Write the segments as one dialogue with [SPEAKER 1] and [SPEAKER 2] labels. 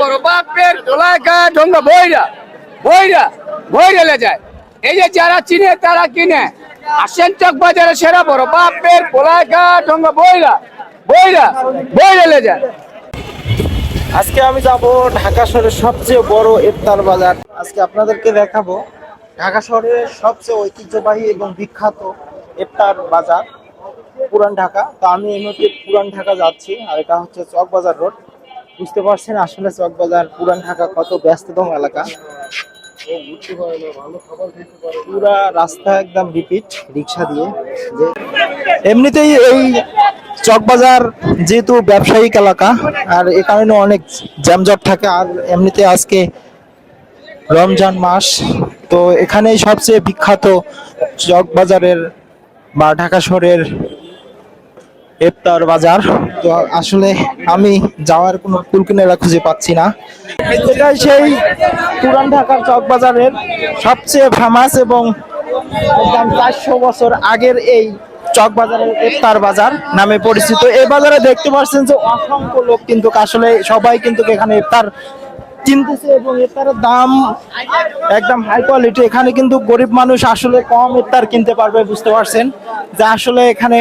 [SPEAKER 1] বড়। বাপের ঢঙ্গা, বইরা বইরা যায়। এই যে যারা চিনে তারা কিনে। আসেন চক বাজারের সেরা বড়। বাপের ঢঙ্গা, বইরা বইরা যায়।
[SPEAKER 2] আজকে আমি যাব ঢাকা শহরের সবচেয়ে বড় ইফতার বাজার। আজকে আপনাদেরকে দেখাবো ঢাকা শহরের সবচেয়ে ঐতিহ্যবাহী এবং বিখ্যাত ইফতার বাজার, পুরান ঢাকা। তো আমি এই মুহূর্তে পুরান ঢাকা যাচ্ছি, আর এটা হচ্ছে চকবাজার রোড। বুঝতে পারছেন আসলে চকবাজার পুরান ঢাকা কত ব্যস্ততম এলাকা। পুরা রাস্তা একদম রিপিট রিক্সা দিয়ে। যে এমনিতেই এই চকবাজার যেহেতু ব্যবসায়িক এলাকা আর এ কারণে অনেক জ্যামজট থাকে আর এমনিতে আজকে রমজান মাস তো এখানেই সবচেয়ে বিখ্যাত চকবাজারের বা ঢাকা শহরের ইফতার বাজার। তো আসলে আমি যাওয়ার কোনো কুলকিনারা খুঁজে পাচ্ছি না। এটাই সেই পুরান ঢাকার চকবাজারের সবচেয়ে ফেমাস এবং একদম চারশো বছর আগের এই চকবাজারের ইফতার বাজার নামে পরিচিত। এই বাজারে দেখতে পাচ্ছেন যে অসংখ্য লোক কিন্তু আসলে সবাই কিন্তু এখানে ইফতার কিনতেছে এবং ইফতারের দাম একদম হাই কোয়ালিটি এখানে কিন্তু গরিব মানুষ আসলে কম ইফতার কিনতে পারবে, বুঝতে পারছেন? যে আসলে এখানে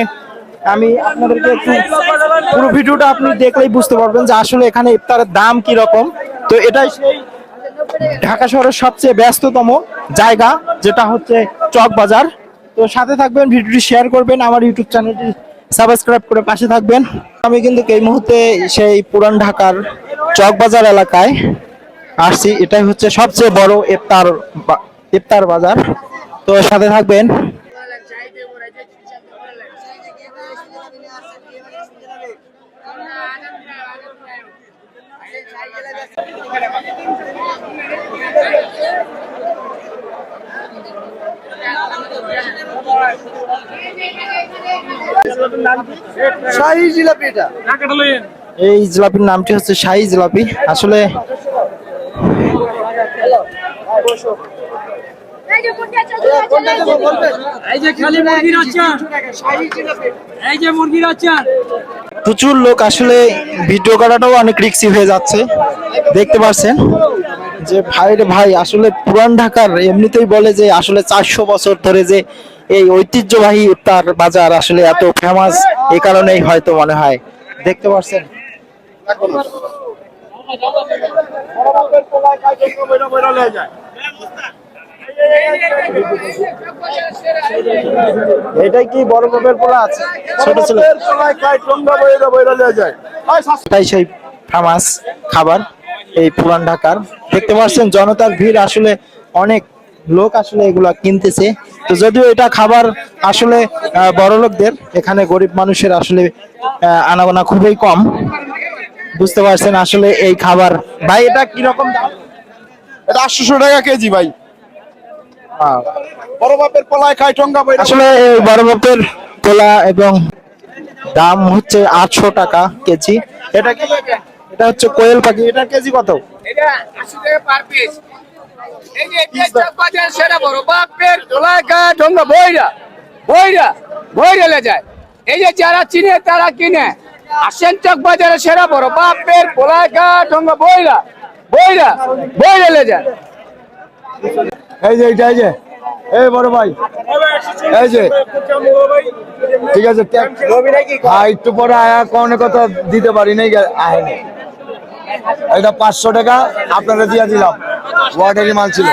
[SPEAKER 2] আমি আপনাদেরকে একটু পুরো ভিডিওটা আপনি দেখলেই বুঝতে পারবেন যে আসলে এখানে ইফতারের দাম কি রকম। তো এটাই ঢাকা শহরের সবচেয়ে ব্যস্ততম জায়গা, যেটা হচ্ছে চক বাজার। তো সাথে থাকবেন, ভিডিওটি শেয়ার করবেন, আমার ইউটিউব চ্যানেলটি সাবস্ক্রাইব করে পাশে থাকবেন। আমি কিন্তু এই মুহূর্তে সেই পুরান ঢাকার চক বাজার এলাকায় আসছি। এটাই হচ্ছে সবচেয়ে বড় ইফতার ইফতার বাজার। তো সাথে থাকবেন।
[SPEAKER 1] শাহী
[SPEAKER 2] এই জিলাপির নামটি হচ্ছে শাহী জিলাপি। আসলে
[SPEAKER 3] এই যে খালি মুরগির আচার। এই যে মুরগির আচার।
[SPEAKER 2] প্রচুর লোক আসলে ভিডিও করাটাও অনেক রিক্সি হয়ে যাচ্ছে। দেখতে পাচ্ছেন যে ভাইরে ভাই আসলে পুরান ঢাকার এমনিতেই বলে যে আসলে চারশো বছর ধরে যে এই ঐতিহ্যবাহী ইফতার বাজার আসলে এত ফেমাস এ কারণেই হয়তো মনে হয়। দেখতে পাচ্ছেন এটাই কি বড় বাপের পোলা আছে? ছোট ছিল। এটাই সেই ফেমাস খাবার এই পুরান ঢাকার। দেখতে পাচ্ছেন জনতার ভিড় আসলে অনেক লোক আসলে এগুলা কিনতেছে। তো যদিও এটা খাবার আসলে বড় লোকদের এখানে গরিব মানুষের আসলে আনাগোনা খুবই কম। বুঝতে পারছেন আসলে এই খাবার। ভাই এটা কীরকম দাম?
[SPEAKER 4] এটা আটশোশো টাকা কেজি ভাই। বড় বাপের পলায় খাই বই
[SPEAKER 2] আসলে এই বড় বাপের কোলা এবং দাম হচ্ছে আটশো টাকা কেজি। এটা কি? এটা হচ্ছে কোয়েল পাখি। এটা কেজি কত?
[SPEAKER 1] এটা আশি টাকা পার পিস এই যে এটা চক বাজারের সেরা বড় বাপের ঢঙ্গা বইরা বইরা বইরা লে যায়। এই যে যারা চিনে তারা কিনে। আসেন চক বাজারের সেরা বড় বাপের গোলাকা ঢঙ্গা বইরা বইরা বইরা লে যায়।
[SPEAKER 4] এই যে, এইটা, এই যে। এই বড় ভাই। এই যে। ঠিক আছে হ্যাঁ একটু পরে আয়া কোনো কথা দিতে পারি নাই আয় এটা পাঁচশো টাকা, আপনারা দিয়ে দিলাম। ওয়াটারি মাল ছিল।